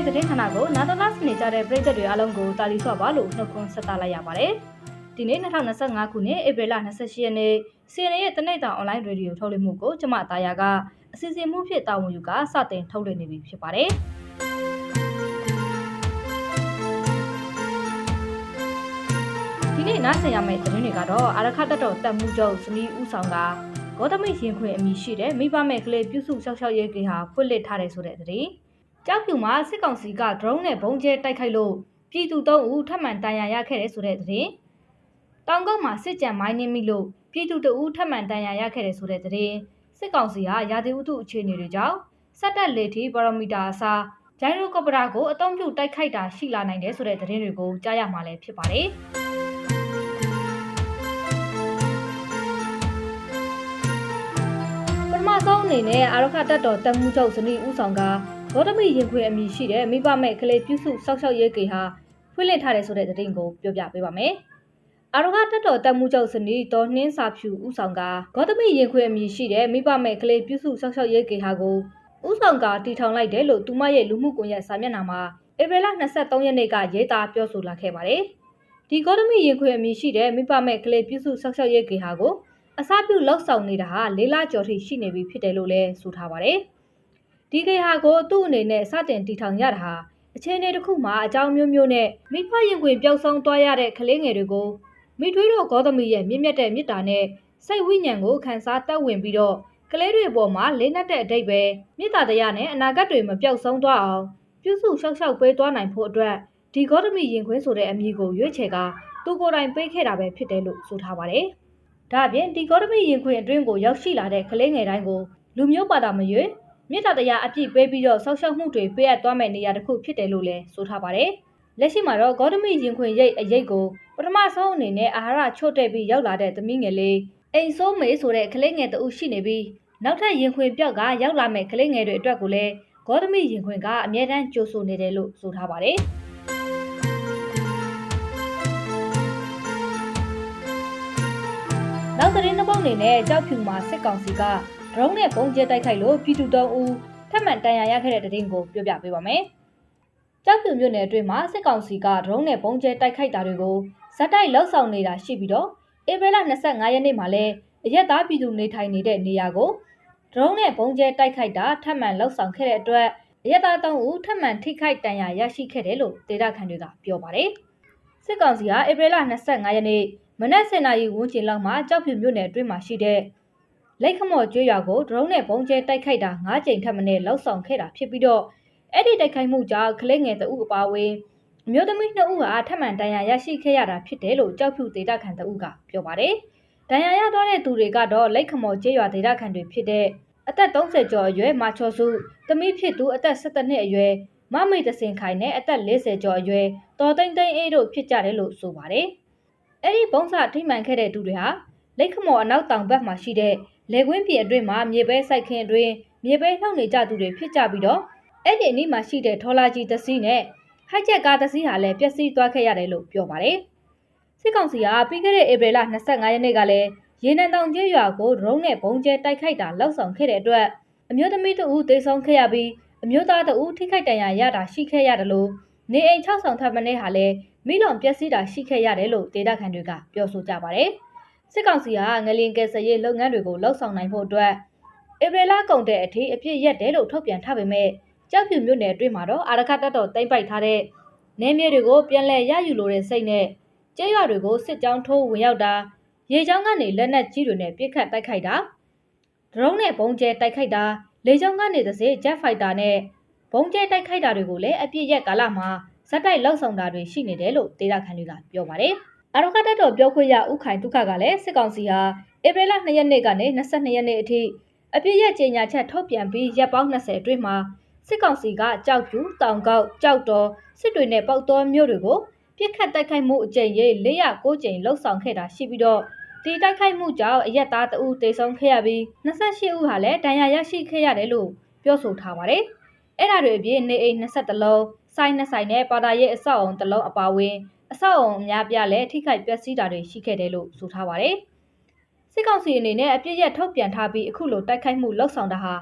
ရေးသတင်းဌာနကိုနာတော်လာစနေကြတဲ့ပြည်သက်တွေအားလုံးကိုတာလီဆော့ပါလို့နှုတ်ခွန်းဆက်သလိုက်ရပါတယ်။ဒီနေ့2025ခုနှစ်ဧပြီလ28ရက်နေ့ CNN ရဲ့တနိဒ်တာအွန်လိုင်းရေဒီယိုထုတ်လွှင့်မှုကိုကျမသားယာကအစီအစဉ်မှုဖြစ်တာဝန်ယူကစတင်ထုတ်လွှင့်နေပြီဖြစ်ပါတယ်။ဒီနေ့နားဆင်ရမယ့်သတင်းတွေကတော့အာရခတတော်တက်မှုချုပ်စမီဦးဆောင်ကဂေါတမိတ်ရင်ခွင်အမိရှိတဲ့မိဘမဲ့ကလေးပြုစုဆောက်ရှောက်ရေးကေဟာဖွင့်လှစ်ထားတယ်ဆိုတဲ့သတင်း။ ကြောက်ဖြူမှာစစ်ကောင်စီကဒရုန်းနဲ့ဘုံကျဲတိုက်ခိုက်လို့ပြည်သူ၃ဦးထပ်မံတန်ရာရခဲ့တယ်ဆိုတဲ့သတင်း။တောင်ကုန်းမှာစစ်ကြံမိုင်းနှင်းမိလို့ပြည်သူတအူးထပ်မံတန်ရာရခဲ့တယ်ဆိုတဲ့သတင်း။စစ်ကောင်စီဟာရာသီဥတုအခြေအနေတွေကြောင့်စက်တက်လေထီပါရိုမီတာအစားဂျိုင်းရိုကော်ပရာကိုအသုံးပြုတိုက်ခိုက်တာရှိလာနိုင်တယ်ဆိုတဲ့သတင်းတွေကိုကြားရမှာလည်းဖြစ်ပါတယ်။ပထမဆုံးအနေနဲ့အာရခတက်တော်တက်မှုချုပ်ဇနီးဦးဆောင်က ဂေါတမိရင်ခွေအမိရှိတဲ့မိဘမဲ့ကလေးပြုစုစောက်ရှောက်ရေးကေဟာဖွင့်လှစ်ထားတယ်ဆိုတဲ့သတင်းကိုပြောပြပေးပါမယ်။အာရခတက်တော်တက်မှုချုပ်ဇနီးဒေါ်နှင်းစာဖြူဦးဆောင်ကဂေါတမိရင်ခွေအမိရှိတဲ့မိဘမဲ့ကလေးပြုစုစောက်ရှောက်ရေးကေဟာကိုဦးဆောင်ကတီထောင်လိုက်တယ်လို့သူမရဲ့လူမှုကွန်ရက်စာမျက်နှာမှာဧပြီလ23ရက်နေ့ကရေးသားပြောဆိုလာခဲ့ပါတယ်။ဒီဂေါတမိရင်ခွေအမိရှိတဲ့မိဘမဲ့ကလေးပြုစုစောက်ရှောက်ရေးကေဟာကိုအစားပြုလောက်ဆောင်နေတာဟာလေးလကျော်ထိရှိနေပြီဖြစ်တယ်လို့လည်းဆိုထားပါတယ်။ ဒီကေဟာကိုသူ့အနေနဲ့စတင်တီထောင်ရတာဟာအခြေအနေတစ်ခုမှာအကြောင်းမျိုးမျိုးနဲ့မိဖရင်ခွင်ပျောက်ဆုံးသွားရတဲ့ကလေးငယ်တွေကိုမိထွေးတို့ဂေါသမီရဲ့မြင့်မြတ်တဲ့မေတ္တာနဲ့စိတ်ဝိညာဉ်ကိုခံစားတက်ဝင်ပြီးတော့ကလေးတွေပေါ်မှာလေးနက်တဲ့အတိတ်ပဲမေတ္တာတရားနဲ့အနာဂတ်တွေမပျောက်ဆုံးသွားအောင်ပြုစုရှောက်ရှောက်ပေးသွားနိုင်ဖို့အတွက်ဒီဂေါသမီရင်ခွင်ဆိုတဲ့အမည်ကိုရွေးချယ်ကသူကိုယ်တိုင်ပေးခဲ့တာပဲဖြစ်တယ်လို့ဆိုထားပါတယ်။ဒါအပြင်ဒီဂေါတမီရင်ခွင်အတွင်းကိုရောက်ရှိလာတဲ့ကလေးငယ်တိုင်းကိုလူမျိုးပါတာမရွေ မြစ်တာတရားအပြည့်ပေးပြီးတော့ဆောက်ရှောက်မှုတွေပေးအပ်သွားမယ့်နေရာတစ်ခုဖြစ်တယ်လို့လည်းဆိုထားပါတယ်။လက်ရှိမှာတော့ဂေါတမီရင်ခွင်ရိတ်အရိတ်ကိုပထမဆုံးအနေနဲ့အာဟာရချို့တဲ့ပြီးရောက်လာတဲ့သမီးငယ်လေးအိမ်ဆိုးမေဆိုတဲ့ကလေးငယ်တအုပ်ရှိနေပြီးနောက်ထပ်ရင်ခွင်ပြောက်ကရောက်လာမယ့်ကလေးငယ်တွေအတွက်ကိုလည်းဂေါတမီရင်ခွင်ကအမြဲတမ်းကြိုးဆိုနေတယ်လို့ဆိုထားပါတယ်။နောက်သတင်းတစ်ပုဒ်အနေနဲ့ကြောက်ဖြူမှာစစ်ကောင်စီက ဒရုန်းနဲ့ပုံကျဲတိုက်ခိုက်လို့ပြည်သူ၃ဦးထပ်မံတန်ရာရခဲ့တဲ့သတင်းကိုပြောပြပေးပါမယ်။ကြောက်ဖြူမြို့နယ်အတွင်းမှာစစ်ကောင်စီကဒရုန်းနဲ့ပုံကျဲတိုက်ခိုက်တာတွေကိုဇက်တိုက်လှုပ်ဆောင်နေတာရှိပြီးတော့ဧပြီလ25ရက်နေ့မှာလည်းအရက်သားပြည်သူနေထိုင်နေတဲ့နေရာကိုဒရုန်းနဲ့ပုံကျဲတိုက်ခိုက်တာထပ်မံလှုပ်ဆောင်ခဲ့တဲ့အတွက်အရက်သား၃ဦးထပ်မံထိခိုက်တန်ရာရရှိခဲ့တယ်လို့ဒေတာခန်တွေကပြောပါတယ်။စစ်ကောင်စီကဧပြီလ25ရက်နေ့မနက်7:00နာရီဝန်းကျင်လောက်မှာကြောက်ဖြူမြို့နယ်အတွင်းမှာရှိတဲ့ လက်ခမော်ကျွေးရွာကိုဒရုန်းနဲ့ပုံကျဲတိုက်ခိုက်တာ9ကြိမ်ထပ်မံနဲ့လောက်ဆောင်ခဲ့တာဖြစ်ပြီးတော့အဲ့ဒီတိုက်ခိုက်မှုကြောင့်ကလေးငယ်တအုပ်အပါအဝင်အမျိုးသမီး2ဦးဟာထပ်မံဒဏ်ရာရရှိခဲ့ရတာဖြစ်တယ်လို့ကြောက်ဖြူဒေတာခန်တအုပ်ကပြောပါတယ်။ဒဏ်ရာရသွားတဲ့သူတွေကတော့လက်ခမော်ကျွေးရွာဒေတာခန်တွေဖြစ်တဲ့အသက်30ကျော်အရွယ်မာချော်စုသမီးဖြစ်သူအသက်17နှစ်အရွယ်မမိတ်တစင်ခိုင်နဲ့အသက်40ကျော်အရွယ်တော်သိန်းသိန်းအေးတို့ဖြစ်ကြတယ်လို့ဆိုပါတယ်။အဲ့ဒီဘုံစထိမှန်ခဲ့တဲ့သူတွေဟာလက်ခမော်အနောက်တောင်ဘက်မှာရှိတဲ့ လေကွင်းပြင်အတွင်းမှာမြေပဲစိုက်ခင်းအတွင်းမြေပဲနှောက်နေကြသူတွေဖြစ်ကြပြီးတော့အဲ့ဒီအနီးမှာရှိတဲ့ထော်လာကြီးသစီးနဲ့ဟိုက်ချက်ကားသစီးဟာလည်းပျက်စီးသွားခဲ့ရတယ်လို့ပြောပါတယ်။စစ်ကောင်စီကပြီးခဲ့တဲ့ဧပြီလ25ရက်နေ့ကလည်းရေနံတောင်ကျေးရွာကိုဒရုန်းနဲ့ဘုံကျဲတိုက်ခိုက်တာလောက်ဆောင်ခဲ့တဲ့အတွက်အမျိုးသမီးတဦးသေဆုံးခဲ့ရပြီးအမျိုးသားတဦးထိခိုက်ဒဏ်ရာရတာရှိခဲ့ရတယ်လို့နေအိမ်6ဆောင်ထပ်မင်းဟာလည်းမိလောင်ပျက်စီးတာရှိခဲ့ရတယ်လို့ဒေတာခန်တွေကပြောဆိုကြပါတယ်။ စစ်ကောင်စီကငလင်ကယ်ဆယ်ရေးလုပ်ငန်းတွေကိုလှုပ်ဆောင်နိုင်ဖို့အတွက်ဧပြီလကုန်တဲ့အထိအပြည့်ရက်တယ်လို့ထုတ်ပြန်ထားပေမဲ့ကြောက်ဖြူမြို့နယ်အတွင်းမှာတော့အာရခတက်တော်တိမ့်ပိုက်ထားတဲ့နေမြေတွေကိုပြန်လည်ရယူလိုတဲ့စိတ်နဲ့ကျေးရွာတွေကိုစစ်ကြောင်းထိုးဝင်ရောက်တာရေချောင်းကနေလက်နက်ကြီးတွေနဲ့ပစ်ခတ်တိုက်ခိုက်တာဒရုန်းနဲ့ဘုံကျဲတိုက်ခိုက်တာလေကြောင်းကနေသစေဂျက်ဖိုက်တာနဲ့ဘုံကျဲတိုက်ခိုက်တာတွေကိုလည်းအပြည့်ရက်ကာလမှာဇက်တိုက်လောက်ဆောင်တာတွေရှိနေတယ်လို့ဒေတာခန်တွေကပြောပါတယ်။ အာရခတက်တော်ပြောခွင့်ရဥခိုင်ဒုက္ခကလည်းစစ်ကောင်စီဟာဧပြီလ2ရက်နေ့ကနေ22ရက်နေ့အထိအပြည့်ရက်ကြေညာချက်ထုတ်ပြန်ပြီးရက်ပေါင်း20အတွင်းမှာစစ်ကောင်စီကကြောက်ပြူတောင်ကောက်ကြောက်တော်စစ်တွေနဲ့ပောက်တော်မြို့တွေကိုပြစ်ခတ်တိုက်ခိုက်မှုအကြိမ်ရေး409ကြိမ်လှုပ်ဆောင်ခဲ့တာရှိပြီးတော့ဒီတိုက်ခိုက်မှုကြောင့်အရက်သားတအုပ်တေဆုံးခဲ့ရပြီး28ဦးဟာလည်းဒဏ်ရာရရှိခဲ့ရတယ်လို့ပြောဆိုထားပါတယ်။အဲ့ဒါတွေအပြင်နေအိမ်20လုံးစိုင်းနှစ်ဆိုင်နဲ့ပါတာရဲ့အဆောက်အုံတစ်လုံးအပါအဝင် အဆောက်အုံအများပြားလည်းထိခိုက်ပျက်စီးတာတွေရှိခဲ့တယ်လို့ဆိုထားပါတယ်။စစ်ကောင်စီအနေနဲ့အပြစ်ရက်ထုတ်ပြန်ထားပြီးအခုလိုတိုက်ခိုက်မှုလှုပ်ဆောင်တာဟာ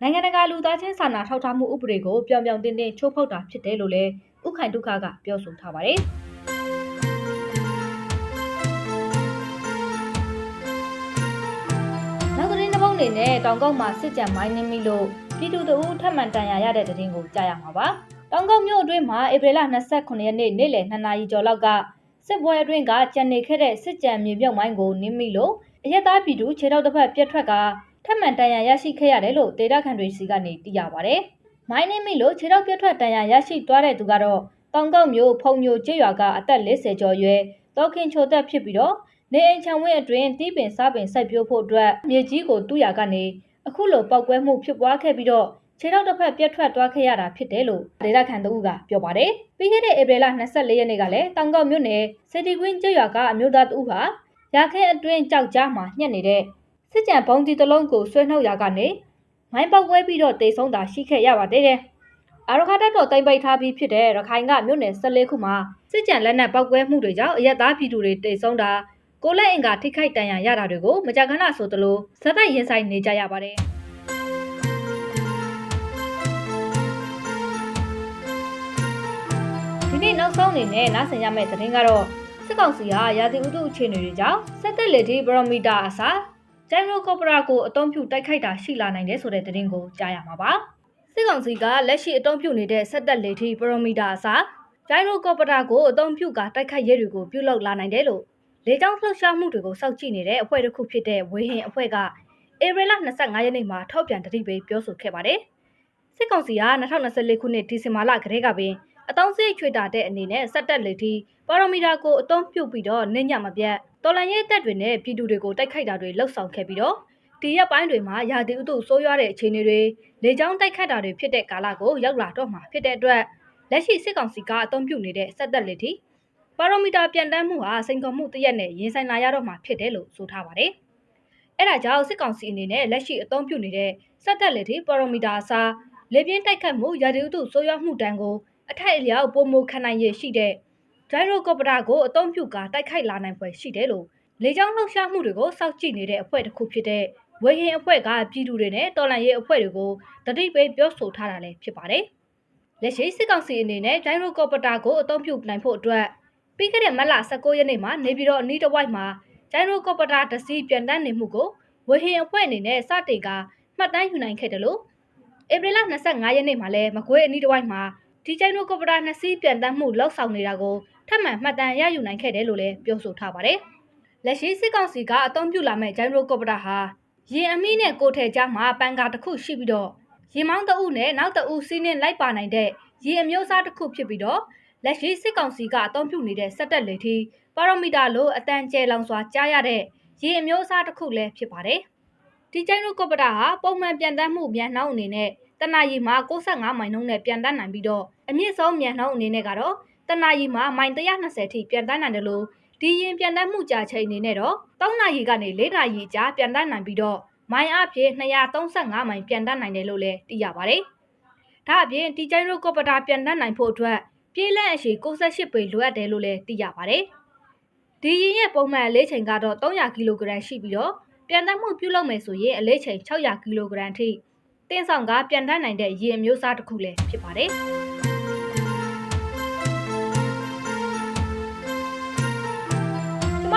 နိုင်ငံတကာလူသားချင်းစာနာထောက်ထားမှုဥပဒေကိုပြောင်ပြောင်တင်းတင်းချိုးဖောက်တာဖြစ်တယ်လို့လည်းဥခိုင်ဒုက္ခကပြောဆိုထားပါတယ်။နောက်သတင်းတစ်ပုဒ်အနေနဲ့တောင်ကောက်မှာစစ်ကြံမိုင်းနှင်းမိလို့ပြည်သူတို့ထပ်မံတန်ရာရတဲ့သတင်းကိုကြားရမှာပါ။ တောင်ကောက်မြို့အတွင်းမှာဧပြီလ29ရက်နေ့နေ့လယ်2နာရီကျော်လောက်ကစစ်ပွဲအတွင်းကကြံနေခဲ့တဲ့စစ်ကြံမြေမြုပ်မိုင်းကိုနင်းမိလို့အရက်သားပြည်သူခြေထောက်တစ်ဖက်ပြတ်ထွက်ကထပ်မံတန်ရာရရှိခဲ့ရတယ်လို့ဒေတာခန်တွေစီကနေသိရပါဗျ။မိုင်းနှင်းမိလို့ခြေထောက်ပြတ်ထွက်တန်ရာရရှိသွားတဲ့သူကတော့တောင်ကောက်မြို့ဖုံညိုကျေးရွာကအသက်40ကျော်ရွယ်တောခင်ချိုသက်ဖြစ်ပြီးတော့နေအိမ်ချံဝင်းအတွင်းတီးပင်စားပင်စိုက်ပျိုးဖို့အတွက်မြေကြီးကိုတူးရကနေအခုလိုပောက်ကွဲမှုဖြစ်ပွားခဲ့ပြီးတော့ ခြေထောက်တစ်ဖက်ပြတ်ထွက်သွားခဲ့ရတာဖြစ်တယ်လို့ဒေတာခန်တို့ကပြောပါတယ်။ပြီးခဲ့တဲ့ဧပြီလ24ရက်နေ့ကလည်းတောင်ကောက်မြို့နယ်စီတီကွင်းကျေးရွာကအမျိုးသားတဦးဟာရခဲအတွင်းကြောက်ကြားမှာညှက်နေတဲ့စစ်ကြံဘုံဒီတစ်လုံးကိုဆွဲနှုတ်ရာကနေမိုင်းပေါက်ကွဲပြီးတော့တေဆုံးတာရှိခဲ့ရပါသေးတယ်။အာရခတ်တော်တိမ့်ပိတ်ထားပြီးဖြစ်တဲ့ရခိုင်ကမြို့နယ်14ခုမှာစစ်ကြံလက်နက်ပောက်ကွဲမှုတွေကြောင့်အရက်သားပြည်သူတွေတေဆုံးတာကိုလက်အင်္ကာထိခိုက်တန်ရာရတာတွေကိုမကြာခဏဆိုသလိုဇက်တိုက်ရင်ဆိုင်နေကြရပါတယ်။ ဒီနေ့နောက်ဆုံးအနေနဲ့နားဆင်ရမယ့်သတင်းကတော့စစ်ကောင်စီဟာရာသီဥတုအခြေအနေတွေကြောင့်စက်သက်လက်ဒီဘရိုမီတာအစားဂျိုင်ရိုကော်ပရာကိုအသုံးပြုတိုက်ခိုက်တာရှိလာနိုင်တယ်ဆိုတဲ့သတင်းကိုကြားရမှာပါစစ်ကောင်စီကလက်ရှိအသုံးပြုနေတဲ့စက်သက်လက်ဒီဘရိုမီတာအစားဂျိုင်ရိုကော်ပရာကိုအသုံးပြုကတိုက်ခိုက်ရဲတွေကိုပြုလုပ်လာနိုင်တယ်လို့လေကြောင်းလှုပ်ရှားမှုတွေကိုစောင့်ကြည့်နေတဲ့အဖွဲ့တစ်ခုဖြစ်တဲ့ဝေဟင်အဖွဲ့ကဧပြီလ25ရက်နေ့မှာထောက်ပြန်တတိပေးပြောဆိုခဲ့ပါတယ်စစ်ကောင်စီက2024ခုနှစ်ဒီဇင်ဘာလကတည်းကပင် အတောင်းစိတ်ချွေတာတဲ့အနေနဲ့စက်တက်လက်တီပါရမီတာကိုအသုံးပြုပြီးတော့နှင်းညမပြတ်တော်လန်ရဲ့တက်တွေနဲ့ပြည်သူတွေကိုတိုက်ခိုက်တာတွေလှုပ်ဆောင်ခဲ့ပြီးတော့ဒီရက်ပိုင်းတွေမှာရာသီဥတုဆိုးရွားတဲ့အခြေအနေတွေလေကြောင်းတိုက်ခတ်တာတွေဖြစ်တဲ့ကာလကိုရောက်လာတော့မှာဖြစ်တဲ့အတွက်လက်ရှိစစ်ကောင်စီကအသုံးပြုနေတဲ့စက်တက်လက်တီပါရမီတာပြန်တန်းမှုဟာစိန်ခေါ်မှုတရက်နဲ့ရင်ဆိုင်လာရတော့မှာဖြစ်တယ်လို့ဆိုထားပါတယ်။အဲဒါကြောင့်စစ်ကောင်စီအနေနဲ့လက်ရှိအသုံးပြုနေတဲ့စက်တက်လက်တီပါရမီတာအစားလေပြင်းတိုက်ခတ်မှုရာသီဥတုဆိုးရွားမှုတန်းကို အထိုက်အလျောက်ပုံမခံနိုင်ရရှိတဲ့ဒိုင်ရိုကော်ပတာကိုအသုံးပြုကာတိုက်ခိုက်လာနိုင်ဖွယ်ရှိတယ်လို့လေကြောင်းလှုပ်ရှားမှုတွေကိုစောင့်ကြည့်နေတဲ့အဖွဲ့တစ်ခုဖြစ်တဲ့ဝေဟင်အဖွဲ့ကပြည်သူတွေနဲ့တော်လန်ရေးအဖွဲ့တွေကိုတတိပိပြောဆိုထားတာလည်းဖြစ်ပါတယ်။လက်ရှိစစ်ကောင်စီအနေနဲ့ဒိုင်ရိုကော်ပတာကိုအသုံးပြုနိုင်ဖို့အတွက်ပြီးခဲ့တဲ့မတ်လ19ရက်နေ့မှာနေပြည်တော်အနီးတစ်ဝိုက်မှာဒိုင်ရိုကော်ပတာတစီပြန်တန်းနေမှုကိုဝေဟင်အဖွဲ့အနေနဲ့စတင်ကမှတ်တမ်းယူနိုင်ခဲ့တယ်လို့ဧပြီလ25ရက်နေ့မှာလည်းမကွေးအနီးတစ်ဝိုက်မှာ ဒီကျိုင်းတို့ကော်ပတာနှစ်စီးပြန်တမ်းမှုလောက်ဆောင်နေတာကိုထပ်မံမှတ်တမ်းရယူနိုင်ခဲ့တယ်လို့လည်းပြောဆိုထားပါတယ်။လက်ရှိစစ်ကောင်စီကအသုံးပြုလာမဲ့ကျိုင်းတို့ကော်ပတာဟာရင်အမိနဲ့ကိုထဲကြားမှာပန်ကာတစ်ခုရှိပြီးတော့ရင်မောင်းတအုပ်နဲ့နောက်တအုပ်စီးနှင်းလိုက်ပါနိုင်တဲ့ရင်အမျိုးအစားတစ်ခုဖြစ်ပြီးတော့လက်ရှိစစ်ကောင်စီကအသုံးပြုနေတဲ့စက်တက်လေထီပါရိုမီတာလိုအတန်ကျဲလောင်စွာကြားရတဲ့ရင်အမျိုးအစားတစ်ခုလည်းဖြစ်ပါတယ်။ဒီကျိုင်းတို့ကော်ပတာဟာပုံမှန်ပြန်တမ်းမှုမြန်နှောင်းအနေနဲ့တနအီမှာ65မိုင်နှုန်းနဲ့ပြန်တန်းနိုင်ပြီးတော့ အမြင့်ဆုံးမြန်နှုန်းအနေနဲ့ကတော့တနအီမှာမိုင်120ထိပြန်တန်းနိုင်တယ်လို့ဒီရင်ပြန်တန်းမှုကြာချိန်အနေနဲ့တော့3နာရီကနေ4နာရီကြာပြန်တန်းနိုင်ပြီးတော့မိုင်အဖြစ်235မိုင်ပြန်တန်းနိုင်တယ်လို့လည်းသိရပါတယ်။ဒါအပြင်တီကျိုင်းရိုကော်ပတာပြန်တန်းနိုင်ဖို့အတွက်ပြေးလန့်အရှိ68ပေလိုအပ်တယ်လို့လည်းသိရပါတယ်။ဒီရင်ရဲ့ပုံမှန်အလေးချိန်ကတော့300ကီလိုဂရမ်ရှိပြီးတော့ပြန်တန်းမှုပြုလုပ်မယ်ဆိုရင်အလေးချိန်600ကီလိုဂရမ်ထိတင်းဆောင်ကပြန်တန်းနိုင်တဲ့ရေအမျိုးအစားတစ်ခုလည်းဖြစ်ပါတယ်။